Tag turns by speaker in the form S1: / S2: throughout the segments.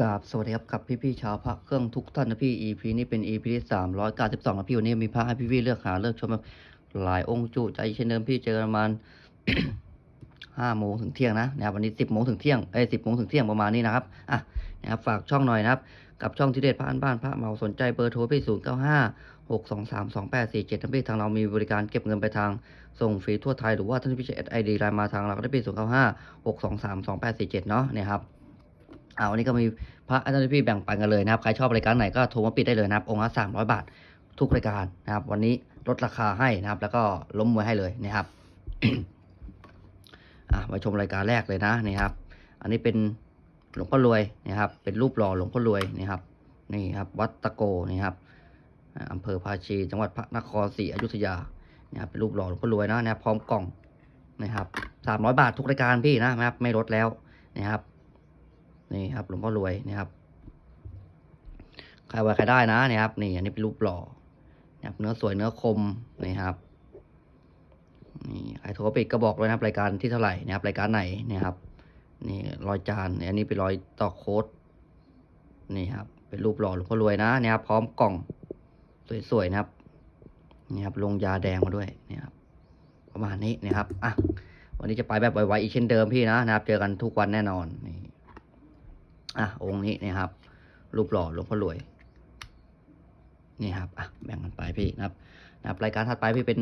S1: กราบสวัสดีครับกับพี่พี่ๆชาวพระเครื่องทุกท่านนะพี่ EP นี้เป็น EP ที่สามร้อยเก้าสิบสองนะพี่วันนี้มีพระให้พี่พี่ๆเลือกหาเลือกชมหลายองค์จุใจเช่นเดิมพี่เจอประมาณห้าโมงถึงเที่ยงนะนะครับวันนี้สิบโมงถึงเที่ยงเอ้สิบโมงถึงเที่ยงประมาณนี้นะครับอะนะครับฝากช่องหน่อยนะครับ กับช่องที่เด็ดพระอันบ้านพระเมาสนใจเบอร์โทรพี่ศูนย์เก้าห้าหกสองสามสองแปดสี่เจ็ดนพี่ทางเรามีบริการเก็บเงินไปทางส่งฟรีทั่วไทยหรือว่าท่านพี่จะแอดไอดีไลน์มาทางเราก็ได้พี่ศูนย์เก้าห้าหกสองสามสองแปดสี่เจ็ดเนาะเนี่ยครับ อ่าวันนี้ก็มีพระอาจารย์พี่แบ่งปันกันเลยนะครับ ใครชอบรายการไหนก็โทรมาปิดได้เลยนะครับ องค์ละสามร้อยบาททุกรายการนะครับ วันนี้ลดราคาให้นะครับ แล้วก็ล้มมวยให้เลยนะครับอะมาชมรายการแรกเลยนะนี่ครับ อันนี้เป็นหลวงพ่อรวยนะครับ เป็นรูปหล่อหลวงพ่อรวยนี่ครับ นี่ครับ วัดตะโกนี่ครับอ่าอำเภอภาชี จังหวัดพระนครศรีอยุธยานี่ครับเป็นรูปหล่อหลวงพ่อรวยนะนะครับพร้อมกล่องนะครับสามร้อยบาททุกรายการพี่นะครับ ไม่ลดแล้วนะครับ นี่ครับหลวงพ่อรวยนะครับใครไว้ใครได้นะนี่ครับนี่อันนี้เป็นรูปหล่อนะครับเนื้อสวยเนื้อคมนี่ครับนี่ใครโทรปิดก็บอกเลยนะครับรายการที่เท่าไหร่นะครับรายการไหนนี่ครับ นี่รอยจานนี่อันนี้เป็นรอยต่อโค้ดนี่ครับเป็นรูปหล่อหลวงพ่อรวยนะเนี่ยครับพร้อมกล่องสวยๆนะครับนี่ครับลงยาแดงมาด้วยนี่ครับประมาณนี้นะครับอะวันนี้จะไปแบบไวๆอีกเช่นเดิมพี่นะนะครับ เจอกันทุกวันแน่นอนนี่ อะองค์นี้นะครับ รูปหล่อหลวงพ่อรวย นี่ครับอะแบ่งกันไปพี่นะครับนะครับ รายการถัดไปพี่เป็น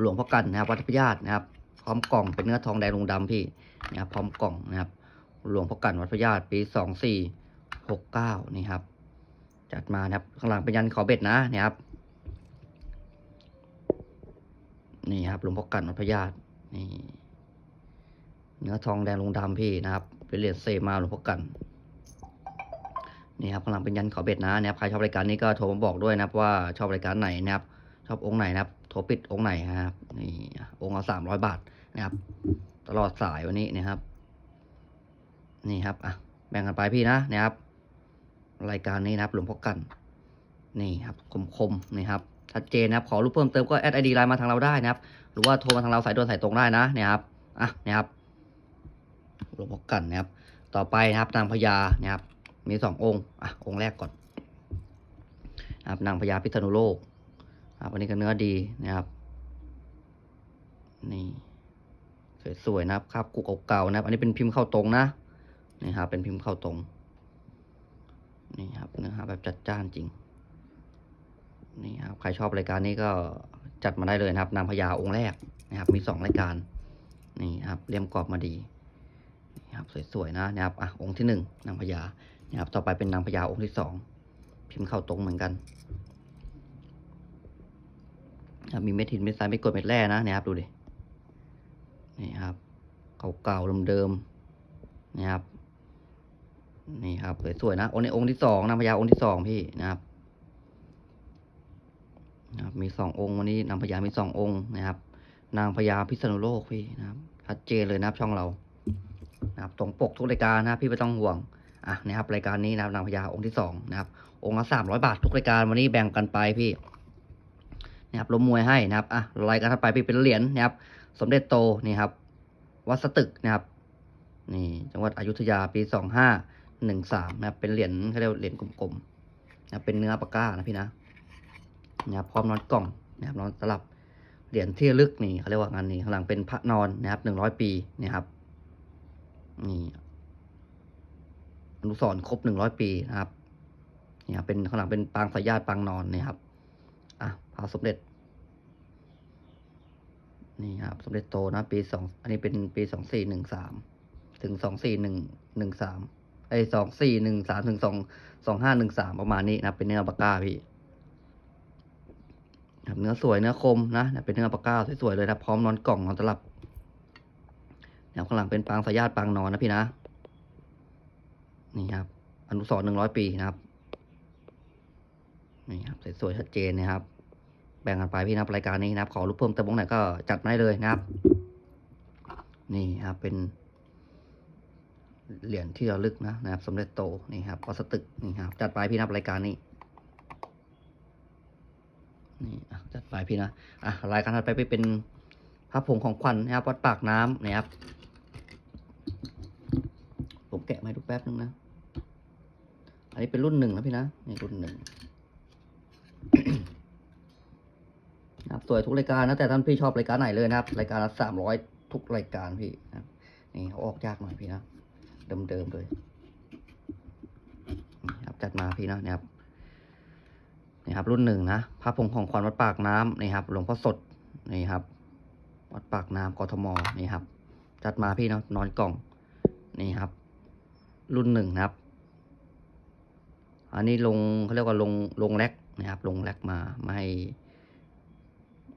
S1: หลวงพ่อกันนะครับวัดพญาตนะครับ พร้อมกล่องเป็นเนื้อทองแดงลงดำพี่นะครับพร้อมกล่องนะครับ หลวงพ่อกันวัดพญาตปีสองสี่หกเก้านี่ครับ จัดมานะครับข้างหลังเป็นยันขอเบ็ดนะนี่ครับนี่ครับหลวงพ่อกันวัดพญาตนี่ เนื้อทองแดงลงดำพี่นะครับ เป็นเหรียญเซมาหลวงพ่อกันนี่ครับกำลังเป็นยันขอเบ็ดนะนะครับใครชอบรายการนี้ก็โทรมาบอกด้วยนะครับว่าชอบรายการไหนนะครับ ชอบองค์ไหนนะครับ โทรปิดองค์ไหนนะครับนี่องค์ละสามร้อยบาทนะครับ ตลอดสายวันนี้นะครับ นี่ครับอะแบ่งกันไปพี่นะนะครับ รายการนี้นะครับหลวงพ่อกัน นี่ครับคมๆนี่ครับชัดเจนนะครับขอรูปเพิ่มเติมก็แอดไอดีไลน์มาทางเราได้นะครับ หรือว่าโทรมาทางเราสายด่วนสายตรงได้นะเนี่ยครับอะเนี่ยครับ หลวงพ่อกันนะครับ ต่อไปนะครับนางพญานะครับ มีสององค์อะองค์แรกก่อนนะครับนางพญาพิษณุโลกครับอันนี้ก็เนื้อดีนะครับ นี่สวยๆนะครับคราบกุกเก่าๆนะครับ อันนี้เป็นพิมพ์เข้าตรงนะนี่ครับเป็นพิมพ์เข้าตรงนี่ครับเนื้อหาแบบจัดจ้านจริงนี่ครับใครชอบรายการนี้ก็จัดมาได้เลยนะครับนางพญาองค์แรกนะครับ มีสองรายการนี่ครับเลี่ยมกรอบมาดี นี่ครับสวยๆนะนะครับอะองค์ที่หนึ่งนางพญานะครับต่อไปเป็นนางพญาองค์ที่สองพิมพ์เข้าตรงเหมือนกันครับมีเม็ดหินเม็ดทรายเม็ดกรดเม็ดแร่นะนี่ยครับดูดินี่ครับเก่าๆเดิมๆนี่ครับนี่ครับสวยๆนะองค์นี้องค์ที่สองนางพญาองค์ที่สองพี่นะครับนะครับมีสององค์วันนี้นางพญามีสององค์นะครับ นางพญาพิษณุโลกพี่นะครับชัดเจนเลยนะครับช่องเรา นะครับตรงปกทุกรายการนะพี่ไม่ต้องห่วงอะนะครับรายการนี้นะครับนางพญาองค์ที่สองนะครับองค์ละสามร้อยบาททุกรายการวันนี้แบ่งกันไปพี่นะครับล้มมวยให้นะครับอะรายการถัดไปพี่เป็นเหรียญนะครับ สมเด็จโตนี่ครับวัดสตึกนะครับนี่จังหวัดอยุธยาปีสองห้าหนึ่งสามนะครับเป็นเหรียญเขาเรียกเหรียญกลมๆนะครับเป็นเนื้อปากก้านะพี่นะนะครับพร้อมนอนกล่องนะครับนอนสลับเหรียญที่ลึกนี่เขาเรียกว่างานนี้ข้างหลังเป็นพระนอนนะครับหนึ่งร้อยปีนะครับ นี่อนุสรครบหนึ่งร้อยปีนะครับนี่ครับเป็นข้างหลังเป็นปางสายญาติปางนอนนี่ครับ อะพระสมเด็จ นี่ครับ สมเด็จโตนะปีสองอันนี้เป็นปีสองสี่หนึ่งสามถึงสองสี่หนึ่งหนึ่งสามไอสองสี่หนึ่งสามถึงสองสองห้าหนึ่งสามประมาณนี้นะเป็นเนื้อปากกาพี่เนื้อสวยเนื้อคมนะเป็นเนื้อปากกาสวยๆเลยนะพร้อมนอนกล่องนอนตลับ แนวข้างหลังเป็นปางสายญาติปางนอนนะพี่นะ นี่ครับ อนุสร์หนึ่งร้อยปีนะครับ นี่ครับสวยๆชัดเจนนะครับ แบ่งกันไปพี่นะรายการนี้นะครับ ขอรูปเพิ่มเติมตรงไหนก็จัดมาได้เลยนะครับ นี่ครับเป็น เหรียญที่ระลึกนะนะครับสมเด็จโตนี่ครับวัสตึกนี่ครับ จัดไปพี่นะรายการนี้นี่จัดไปพี่นะ อะรายการถัดไปไปเป็นพระผงของขวัญนะครับวัดปากน้ำนะครับ ผมแกะมาให้ดูแป๊บนึงนะ อันนี้เป็นรุ่นหนึ่งนะพี่นะ นี่รุ่นหนึ่งนะครับสวยทุกรายการนะแต่ท่านพี่ชอบรายการไหนเลยนะครับ รายการละสามร้อยทุกรายการพี่นะนี่เขาออกยากหน่อยพี่นะ เดิมๆเลยนี่ครับจัดมาพี่นะนะครับนี่ครับ รุ่นหนึ่งนะพระพงของขวัญวัดปากน้ำนี่ครับหลวงพ่อสดนี่ครับ วัดปากน้ำกทมนี่ครับ จัดมาพี่นะนอนกล่องนี่ครับ รุ่นหนึ่งนะครับ อันนี้ลงเขาเรียกว่าลงลงแลกนะครับ ลงแลกมาไม่ให้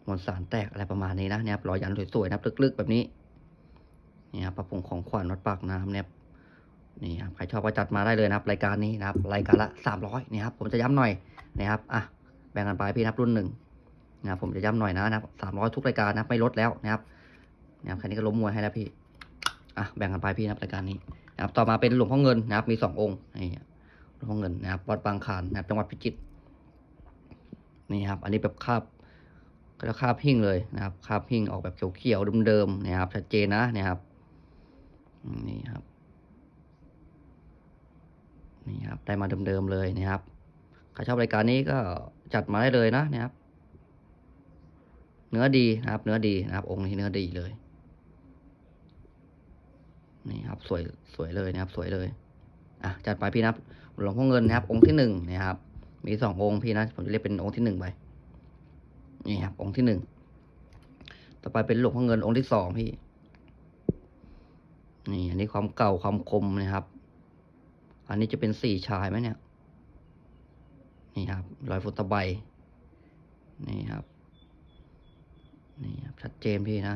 S1: มวลสารแตกอะไรประมาณนี้นะเนี่ยครับรอยยันสวยๆนะครับลึกๆแบบนี้นี่ครับพระผงของขวัญวัดปากน้ำเนี่ยนี่ครับใครชอบก็จัดมาได้เลยนะครับ รายการนี้นะครับ รายการละสามร้อยนี่ครับผมจะย้ำหน่อยนะครับอะแบ่งกันไปพี่นับรุ่นหนึ่งนะครับผมจะย้ำหน่อยนะนะครับสามร้อยทุกรายการนะไม่ลดแล้วนะครับนะครับแค่นี้ก็ล้มมวยให้แล้วพี่อะแบ่งกันไปพี่นะครับรายการนี้ นะครับต่อมาเป็นหลวงพ่อเงินนะครับ มีสององค์นี่หลวงพ่อเงินนะครับวัดบางขานนะครับจังหวัดพิจิตรนี่ครับ อันนี้แบบคาบก็จะคาบหิ่งเลยนะครับคาบหิ่งออกแบบเขียวๆเดิมๆนะครับชัดเจนนะนี่ครับนี่ครับนี่ครับได้มาเดิมๆเลยนะครับใครชอบรายการนี้ก็จัดมาได้เลยนะนะครับ เนื้อดีนะครับ เนื้อดีนะครับ องค์นี้เนื้อดีเลย นี่ครับสวยสวยเลยนะครับ สวยเลยอะจัดไปพี่นะครับหลวงพ่อเงินนะครับ องค์ที่หนึ่งนะครับ มีสององค์พี่นะผมจะเรียกเป็นองค์ที่หนึ่งไปนี่ครับ องค์ที่หนึ่งต่อไปเป็นหลวงพ่อเงินองค์ที่สองพี่ นี่อันนี้ความเก่าความคมนะครับ อันนี้จะเป็นสี่ชายไหมเนี่ย นี่ครับรอยฟุตตะไบนี่ครับ นี่ครับชัดเจนพี่นะ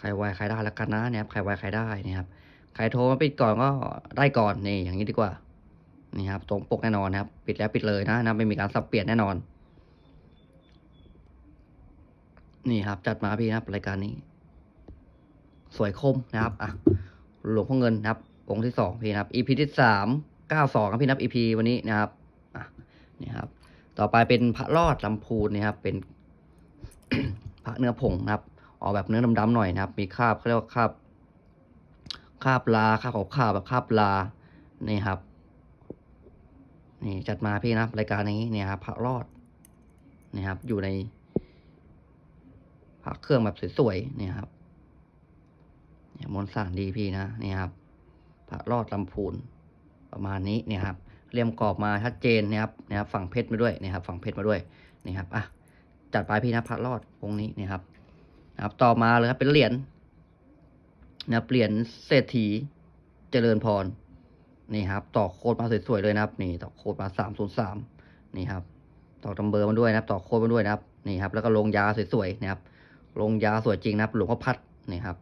S1: ใครไวใครได้แล้วกันนะเนี่ยครับใครไวใครได้นี่ครับใครโทรมาปิดก่อนก็ได้ก่อนนี่อย่างนี้ดีกว่านี่ครับตรงปกแน่นอนนะครับ ปิดแล้วปิดเลยนะนะไม่มีการสับเปลี่ยนแน่นอน นี่ครับ จัดมาพี่นะครับรายการนี้ สวยคมนะครับอะหลวงพ่อเงินนะครับ องค์ที่สองพี่นะครับ EP ที่สามเก้าสองครับพี่นับ EP วันนี้นะครับอะนี่ครับ ต่อไปเป็นพระรอดลำพูนนี่ครับเป็นพระเนื้อผงนะครับ ออกแบบเนื้อดำๆหน่อยนะครับ มีคราบเขาเรียกว่าคราบคาบลาคาบขาวคาบแบบคาบลานี่ครับ นี่จัดมาพี่นะรายการนี้เนี่ยครับพระรอดนี่ครับ อยู่ในพระเครื่องแบบสวยๆเนี่ยครับเนี่ยมนต์สารดีพี่นะนี่ครับพระรอดลำพูนประมาณนี้เนี่ยครับเรียมกรอบมาชัดเจนนะครับนะครับ ฝั่งเพชรมาด้วยนะครับ ฝั่งเพชรมาด้วยนี่ครับอะจัดไปพี่นะพระรอดองค์นี้นี่ครับ นะครับ ต่อมาเลยครับเป็นเหรียญนะครับเหรียญเศรษฐีเจริญพรนี่ครับต่อโคดมาสวยๆเลยนะครับ นี่ต่อโคดมาสามศูนย์สามนี่ครับ ต่อตำเบอร์มาด้วยนะครับ ต่อโคดมาด้วยนะครับนี่ครับ แล้วก็ลงยาสวยๆนะครับลงยาสวยจริงนะครับ หลวงพ่อพัดนี่ครับ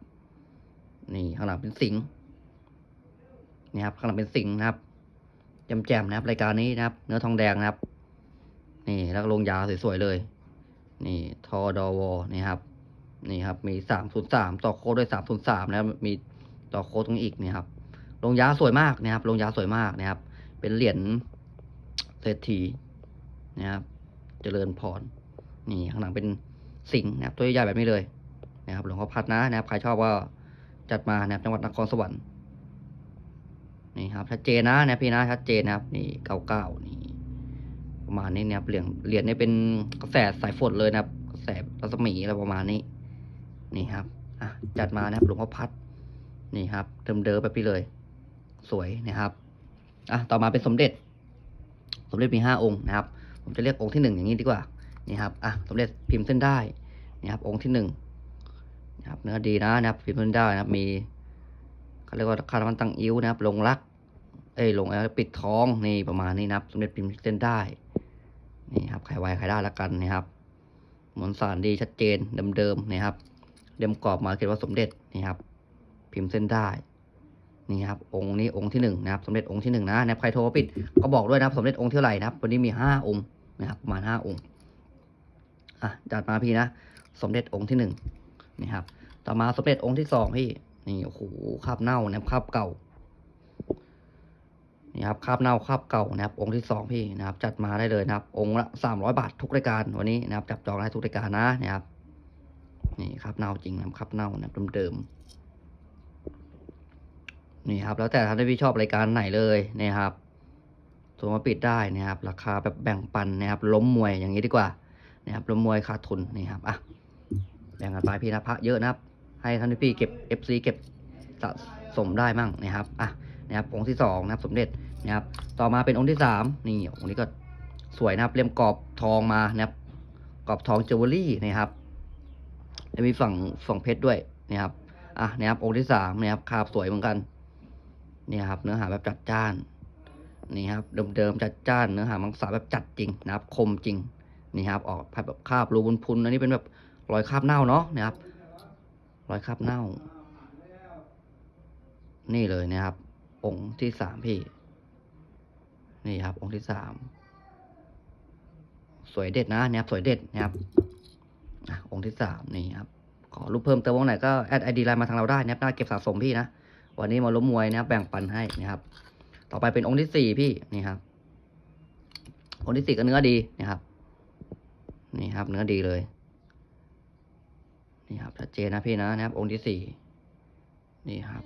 S1: นี่ข้างหลังเป็นสิงห์นี่ครับข้างหลังเป็นสิงห์นะครับแจ่มๆนะครับรายการนี้นะครับ เนื้อทองแดงนะครับ นี่แล้วก็ลงยาสวยๆเลย นี่ทอดอวนี่ครับ นี่ครับมีสามศูนย์สามต่อโค้ดด้วยสามศูนย์สามนะครับมีต่อโค้ดตรงนี้อีกนี่ครับลงยาสวยมากนะครับลงยาสวยมากนะครับ เป็นเหรียญเศรษฐีนะครับ เจริญพรนี่ข้างหลังเป็นสิงนะครับ ตัวใหญ่แบบนี้เลยนะครับหลวงพ่อพัดนะนะครับใครชอบก็จัดมานะครับจังหวัดนครสวรรค์นี่ครับชัดเจนนะนะพี่นะชัดเจนนะครับ นี่เก้าเก้านี่ ประมาณนี้นะครับเหรียญเหรียญนี่เป็นกระแสสายฝนเลยนะครับ กระแสรัศมีอะไรประมาณนี้ นี่ครับอะจัดมานะครับหลวงพ่อพัดนี่ครับเดิมๆแบบนี้เลย สวยนะครับอะต่อมาเป็นสมเด็จ สมเด็จมีห้าองค์นะครับ ผมจะเรียกองค์ที่หนึ่งอย่างนี้ดีกว่านี่ครับอะสมเด็จพิมพ์เส้นได้นี่ครับองค์ที่หนึ่งนะครับเนื้อดีนะนะครับพิมพ์เส้นได้นะครับมีเขาเรียกว่าคารมันตังอิ้วนะครับลงรักเอ้ยลงอะไรปิดท้องนี่ประมาณนี้นะครับ สมเด็จพิมพ์เส้นได้นี่ครับใครไวใครได้ละกันนะครับมวลสารดีชัดเจนเดิมๆนะครับ เรียมกรอบมาเขียนว่าสมเด็จนี่ครับ พิมพ์เส้นได้นี่ครับองค์นี้องค์ที่หนึ่งนะครับสมเด็จองค์ที่หนึ่งนะนะใครโทรปิดก็บอกด้วยนะครับสมเด็จองค์เท่าไหร่นะครับ วันนี้มีห้าองค์นะครับประมาณห้าองค์อะจัดมาพี่นะ สมเด็จองค์ที่หนึ่งนี่ครับ ต่อมาสมเด็จองค์ที่สองพี่นี่โอ้โหคาบเน่านะครับคาบเก่านี่ครับคาบเน่าคาบเก่านะครับ องค์ที่สองพี่นะครับ จัดมาได้เลยนะครับ องค์ละสามร้อยบาททุกรายการวันนี้นะครับ จับจองได้ทุกรายการนะนะครับ นี่ครับเน่าจริงนะครับเน่านะเดิมๆนี่ครับ แล้วแต่ท่านที่ชอบรายการไหนเลยนี่ครับโทรมาปิดได้นะครับ ราคาแบบแบ่งปันนะครับ ล้มมวยอย่างนี้ดีกว่านะครับล้มมวยขาดทุนนี่ครับอะแบ่งกันไปพี่นะพระเยอะนะครับ ให้ท่านพี่เก็บ FC เก็บสะสมได้มั่งนะครับอะนะครับองค์ที่สองนะครับสมเด็จนะครับ ต่อมาเป็นองค์ที่สามนี่องค์นี้ก็สวยนะครับเลี่ยมกรอบทองมานะครับกรอบทองเจวเวลรี่นะครับ แล้วมีฝั่งฝั่งเพชรด้วยนะครับอะนะครับองค์ที่สามนะครับคาบสวยเหมือนกันนี่ครับเนื้อหาแบบจัดจ้านนี่ครับเดิมๆจัดจ้านเนื้อหามังสาแบบจัดจริงนะครับ คมจริงนี่ครับออกแบบคาบรูบุญพุนอันนี้เป็นแบบรอยคาบเน่าเนาะนะครับรอยคาบเน่า นี่เลยนะครับ องค์ที่สามพี่ นี่ครับ องค์ที่สามสวยเด็ดนะนะครับสวยเด็ดนะครับ องค์ที่สามนี่ครับขอรูปเพิ่มเติมวงไหนก็แอดไอดีไลน์มาทางเราได้นะครับหน้าเก็บสะสมพี่นะวันนี้มาล้มมวยนะครับแบ่งปันให้นะครับ ต่อไปเป็นองค์ที่สี่พี่นี่ครับ องค์ที่สี่ก็เนื้อดีนะครับ นี่ครับ เนื้อดีเลยนี่ครับชัดเจนนะพี่นะนะครับ องค์ที่สี่นี่ครับ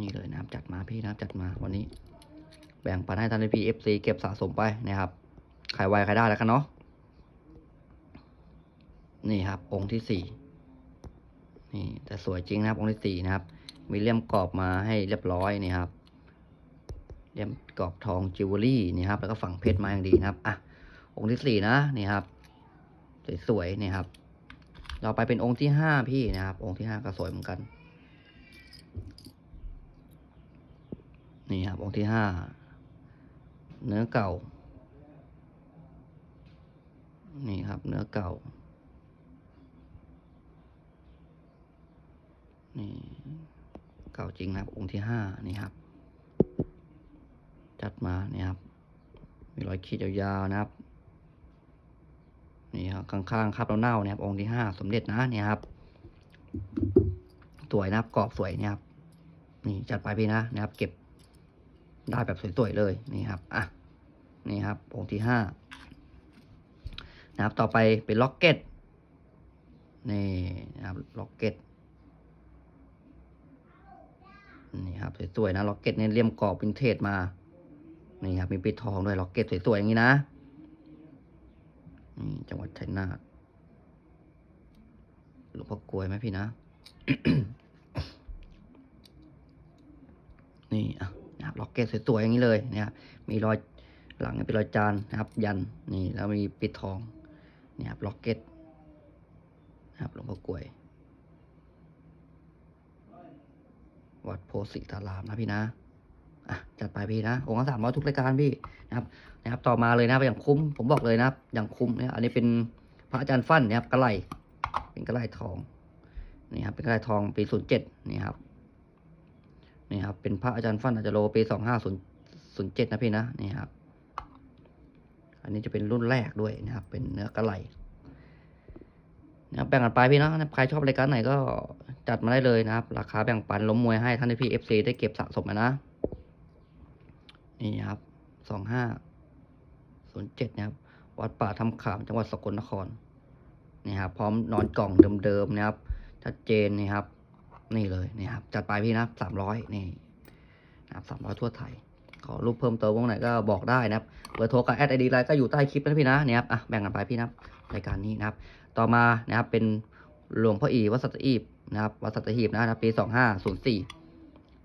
S1: นี่เลยนะครับจัดมาพี่นะครับจัดมาวันนี้ แบ่งปันให้ท่านพี่เอฟซีเก็บสะสมไปนะครับใครไวใครได้แล้วกันเนาะ นี่ครับ องค์ที่สี่นี่แต่สวยจริงนะครับ องค์ที่สี่นะครับ มีเลี่ยมกรอบมาให้เรียบร้อยนี่ครับเลี่ยมกรอบทองจิวเวลรี่นี่ครับ แล้วก็ฝังเพชรมาอย่างดีนะครับ อะ องค์ที่สี่นะนี่ครับ สวยๆนี่ครับ เราไปเป็นองค์ที่ห้าพี่นะครับ องค์ที่ห้าก็สวยเหมือนกัน นี่ครับ องค์ที่ห้าเนื้อเก่า นี่ครับ เนื้อเก่า นี่ เก่าจริงนะครับ องค์ที่ห้านี่ครับ จัดมาเนี่ยครับ มีรอยขีดยาวๆนะครับ นี่ครับข้างๆครับเราเน่าเนี่ยครับ องค์ที่ห้าสมเด็จนะเนี่ยครับ สวยนะครับกรอบสวยเนี่ยครับ นี่จัดไปพี่นะนะครับ เก็บได้แบบสวยๆเลยนี่ครับอะนี่ครับ องค์ที่ห้านะครับ ต่อไปเป็นล็อกเก็ตนี่นะครับล็อกเก็ต นี่ครับสวยๆนะล็อกเก็ตเนี่ยเลี่ยมกรอบวินเทจมา นี่ครับมีปิดทองด้วยล็อกเก็ตสวยๆอย่างนี้นะนี่จังหวัดชัยนาทหลวงพ่อกลวยไหมพี่นะ นี่อะนะครับล็อกเก็ตสวยๆอย่างนี้เลยนะครับมีรอยหลังเป็นรอยจานนะครับ ยันนี่แล้วมีปิดทองนี่ครับล็อกเก็ตนะครับหลวงพ่อกลวย วัดโพสิตารามนะพี่นะอะจัดไปพี่นะองค์ละสามร้อยทุกรายการพี่นะครับนะครับ ต่อมาเลยนะครับอย่างคุ้มผมบอกเลยนะครับ อย่างคุ้มเนี่ยอันนี้เป็นพระอาจารย์ฟั่นนะครับกระไหลเป็นกระไหลทองนี่ครับเป็นกระไหลทองปีศูนย์เจ็ดนี่ครับนี่ครับเป็นพระอาจารย์ฟั่นอาจารย์โลปีสองห้าศูนย์ศูนย์เจ็ดนะพี่นะนี่ครับ อันนี้จะเป็นรุ่นแรกด้วยนะครับ เป็นเนื้อกระไหล นะแบ่งกันไปพี่นะใครชอบรายการไหนก็จัดมาได้เลยนะครับ ราคาแบ่งปันล้มมวยให้ท่านพี่เอฟซีได้เก็บสะสมนะ นี่ครับสองห้าศูนย์เจ็ดนะครับ วัดป่าทำขามจังหวัดสกลนคร นี่ครับพร้อมนอนกล่องเดิมๆนะครับ ชัดเจนนี่ครับ นี่เลยนี่ครับ จัดไปพี่นะสามร้อยนี่นะครับสามร้อยทั่วไทย ขอรูปเพิ่มเติมวงไหนก็บอกได้นะครับ เบอร์โทรกับแอดไอดีไลน์ก็อยู่ใต้คลิปนะพี่นะเนี่ยครับอะแบ่งกันไปพี่นะรายการนี้นะครับ ต่อมานะครับเป็นหลวงพ่ออีวัดสัตหีบนะครับวัดสัตหีบนะครับปีสองห้าศูนย์สี่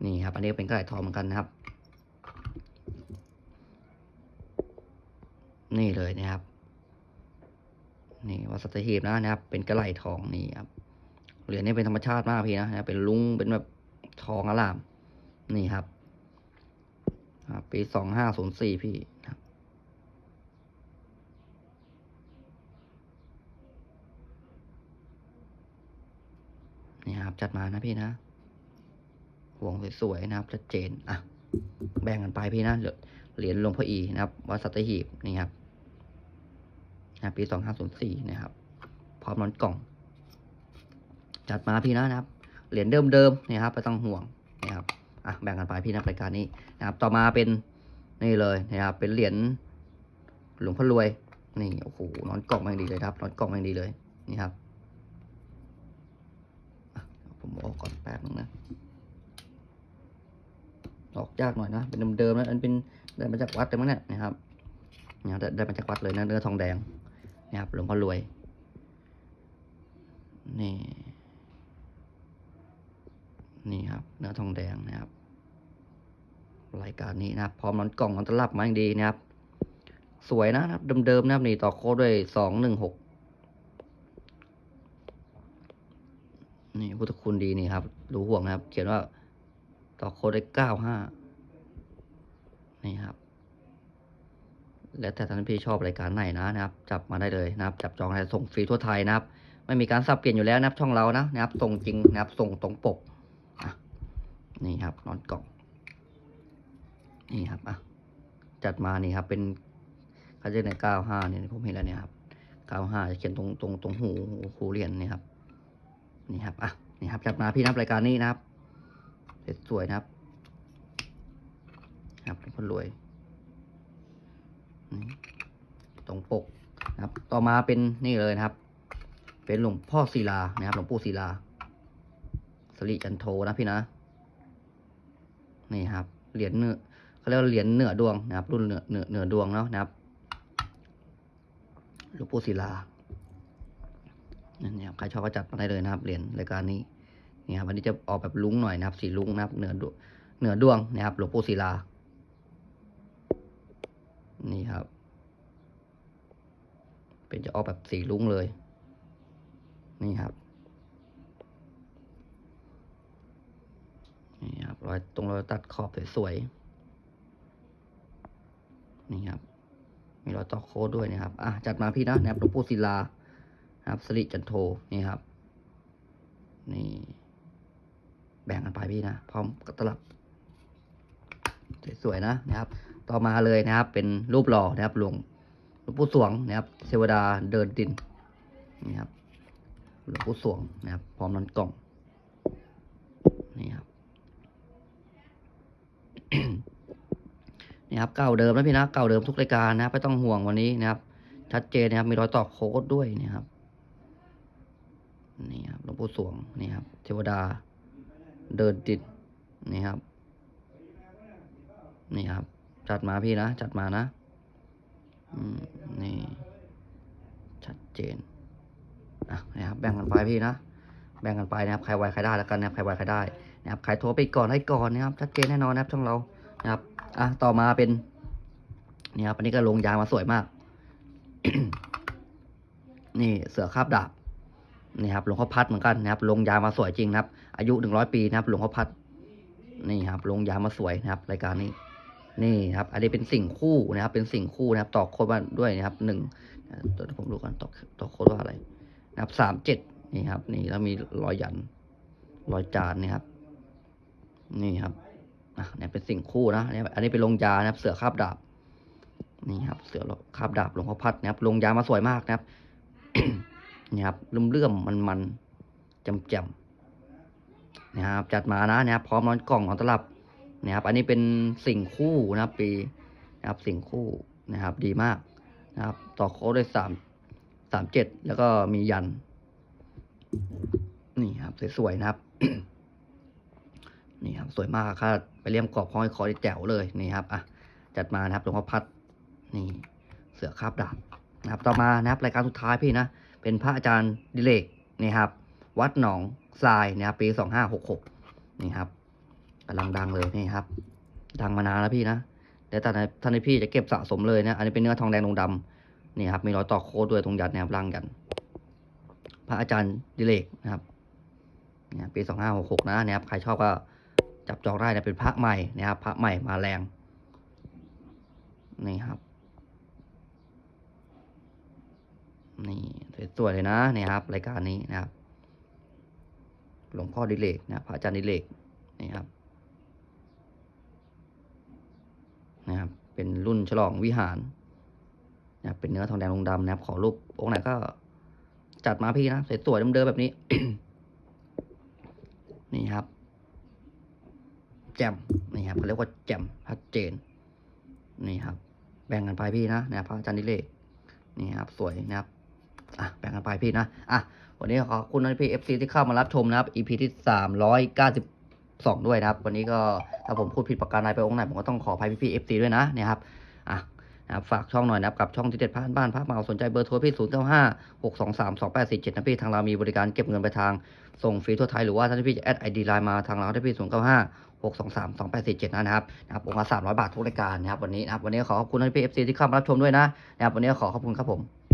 S1: นี่ครับ อันนี้เป็นกระไหลทองเหมือนกันนะครับ นี่เลยนะครับ นี่วัดสัตหีบนะนะครับ เป็นกระไหลทองนี่ครับเหรียญนี้เป็นธรรมชาติมากพี่นะ เป็นลุงเป็นแบบทองอลาม นี่ครับปีสองห้าศูนย์สี่พี่นะครับ นี่ครับ จัดมานะพี่นะห่วงสวยๆนะครับชัดเจนอะแบ่งกันไปพี่นะเหรียญหลวงพ่ออีนะครับวัดสัตหีบนี่ครับนะปีสองห้าศูนย์สี่นะครับ พร้อมนอนกล่อง จัดมาพี่นะนะครับ เหรียญเดิมๆนี่ครับไม่ต้องห่วงนะครับอะแบ่งกันไปพี่นะรายการนี้นะครับ ต่อมาเป็นนี่เลยนะครับ เป็นเหรียญหลวงพ่อรวยนี่โอ้โหนอนกล่องแม่งดีเลยครับนอนกล่องแม่งดีเลยนี่ครับ ผมออกก่อนแป๊บนึงนะ ออกยากหน่อยนะ เป็นเดิมๆนะอันเป็นได้มาจากวัดแต่มั้งเนี่ยนะครับเนี่ยได้ได้มาจากวัดเลยนะเนื้อทองแดงนะครับหลวงพ่อรวย นี่ นี่ครับ เนื้อทองแดงนะครับ รายการนี้นะครับ พร้อมนอนกล่องนอนตลับมาอย่างดีนะครับ สวยนะครับเดิมๆนะครับนี่ต่อโค้ดด้วยสองหนึ่งหก นี่พุทธคุณดีนี่ครับ รู้ห่วงนะครับ เขียนว่าต่อโค้ดได้เก้าห้านี่ครับ แล้วแต่ท่านพี่ชอบรายการไหนนะนะครับ จับมาได้เลยนะครับ จับจองได้ส่งฟรีทั่วไทยนะครับ ไม่มีการสับเปลี่ยนอยู่แล้วนะครับ ช่องเรานะนะครับ ส่งจริงนะครับ ส่งตรงปกนี่ครับนอนกล่องนี่ครับอะจัดมานี่ครับ เป็นเขาจะในเก้าห้าเนี่ยผมเห็นแล้วเนี่ยครับเก้าห้าจะเขียนตรงตรงตรงหูหูเหรียญนี่ครับ นี่ครับอะนี่ครับจัดมาพี่นับรายการนี้นะครับสวยนะครับ ครับคนรวยนี่ตรงปกนะครับ ต่อมาเป็นนี่เลยนะครับ เป็นหลวงพ่อศิลานะครับหลวงปู่ศิลาสริจันโทนะพี่นะนี่ครับเหรียญเนื้อเขาเรียกว่าเหรียญเหนือดวงนะครับ รุ่นเหนือเหนือเหนือดวงเนาะนะครับหลวงปู่ศิลา นี่ยครับใครชอบก็จัดมาได้เลยนะครับเหรียญรายการนี้นี่ครับวันนี้จะออกแบบลุ้งหน่อยนะครับ สีลุ้งนะครับ เหนือดวงเหนือดวงนะครับหลวงปู่ศิลา นี่ครับ เป็นจะออกแบบสีลุ้งเลย นี่ครับนี่ครับรอยตรงรอยตัดขอบสวยๆนี่ครับ มีรอยต่อโค้ดด้วยนะครับอะจัดมาพี่นะนะครับหลวงปู่ศิลา นะครับสริจันโทนี่ครับ นี่ แบ่งกันไปพี่นะ พร้อมกับตลับ สวยๆนะนะครับ ต่อมาเลยนะครับ เป็นรูปหล่อนะครับหลวงหลวงปู่สวงนะครับ เทวดาเดินดินนี่ครับหลวงปู่สวงนะครับ พร้อมนอนกล่องนี่ครับนี่ครับเก่าเดิมนะพี่นะเก่าเดิมทุกรายการนะครับไม่ต้องห่วงวันนี้นะครับ ชัดเจนนะครับมีรอยต่อโค้ดด้วยนี่ครับ นี่ครับหลวงปู่สวงนี่ครับเทวดาเดินดินนี่ครับ นี่ครับ จัดมาพี่นะ จัดมานะอืมนี่ ชัดเจนอะนะครับ แบ่งกันไปพี่นะ แบ่งกันไปนะครับ ใครไวใครได้แล้วกันนะครับ ใครไวใครได้นะครับ ใครโทรไปก่อนให้ก่อนนะครับ ชัดเจนแน่นอนนะครับช่องเรา นะครับ อะ ต่อมาเป็น นี่ครับ อันนี้ก็ลงยางมาสวยมาก นี่ เสือคาบดาบ นี่ครับหลวงพ่อพัดเหมือนกันนะครับลงยามาสวยจริงนะครับ อายุหนึ่งร้อยปีนะครับหลวงพ่อพัดนี่ครับลงยามาสวยนะครับ รายการนี้ นี่ครับ อันนี้เป็นสิ่งคู่นะครับ เป็นสิ่งคู่นะครับ ต่อโค้ดมาด้วยนะครับหนึ่งตัวผมดูกันต่อต่อโคดว่าอะไร นะครับสามเจ็ดนี่ครับ นี่แล้วมีรอยยันรอยจานนี่ครับ นี่ครับอะเนี่ยเป็นสิ่งคู่นะเนี่ยอันนี้เป็นลงยานะครับ เสือคาบดาบนี่ครับ เสือคาบดาบหลวงพ่อพัดนะครับลงยามาสวยมากนะครับ นี่ครับเลื่อมเลื่อมมันมันจำจำนะครับ จัดมานะนะครับ พร้อมนอนกล่องนอนตลับนะครับ อันนี้เป็นสิ่งคู่นะครับ ปีนะครับสิ่งคู่นะครับ ดีมากนะครับ ต่อโค้ดด้วยสามสามเจ็ดแล้วก็มียัน นี่ครับสวยๆนะครับนี่ครับสวยมากค่ะไปเลี่ยมกรอบห้อยคอได้แจ๋วเลยนี่ครับอะจัดมานะครับหลวงพ่อพัดนี่เสือคาบดาบนะครับ ต่อมานะครับรายการสุดท้ายพี่นะ เป็นพระอาจารย์ดิเลกนี่ครับ วัดหนองทรายนะครับปีสองห้าหกหกนี่ครับกำลังดังเลยนี่ครับ ดังมานานแล้วพี่นะแต่ท่านท่านพี่จะเก็บสะสมเลยนะอันนี้เป็นเนื้อทองแดงลงดำนี่ครับ มีรอยต่อโค้ดด้วยตรงยันนะครับล่างยัน พระอาจารย์ดิเลกนะครับเนี่ยปีสองห้าหกหกนะนะครับใครชอบก็จับจองได้นะเป็นพระใหม่นะครับ พระใหม่มาแรงนี่ครับ นี่สวยๆเลยนะนี่ครับ รายการนี้นะครับ หลวงพ่อดิเลกนะพระอาจารย์ดิเลกนี่ครับนะครับ เป็นรุ่นฉลองวิหารนะครับเป็นเนื้อทองแดงลงดำนะครับ ขอรูปองค์ไหนก็จัดมาพี่นะสวยๆเดิมๆแบบนี้ นี่ครับ แจ่มนี่ครับเขาเรียกว่าแจ่มชัดเจน นี่ครับ แบ่งกันไปพี่นะนะครับพระอาจารย์ดิเลกนี่ครับ สวยนะครับ อะแบ่งกันไปพี่นะอะวันนี้ขอบคุณนะพี่เอฟซีที่เข้ามารับชมนะครับ EP ที่สามร้อยเก้าสิบสองด้วยนะครับ วันนี้ก็ถ้าผมพูดผิดประการใดไปองค์ไหนผมก็ต้องขออภัยพี่ๆเอฟซีด้วยนะเนี่ยครับอะนะครับฝากช่องหน่อยนะครับกับช่องที่เด็ดพานบ้านพระเมาสนใจเบอร์โทรพี่ศูนย์เก้าห้าหกสองสามสองแปดสี่เจ็ดนะพี่ทางเรามีบริการเก็บเงินไปลายทางส่งฟรีทั่วไทยหรือว่าถ้าพี่จะแอดไอดีไลน์มาทางเราได้พี่ศูนย์เก้าห้าหกสองสามสองแปดสี่เจ็ดนะครับนะครับองค์ละสามร้อยบาททุกรายการนะครับวันนี้นะครับวันนี้ขอขอบคุณพี่เอฟซีที่เข้ามารับชมด้วยนะนะครับวันนี้ขอขอบคุณครับผม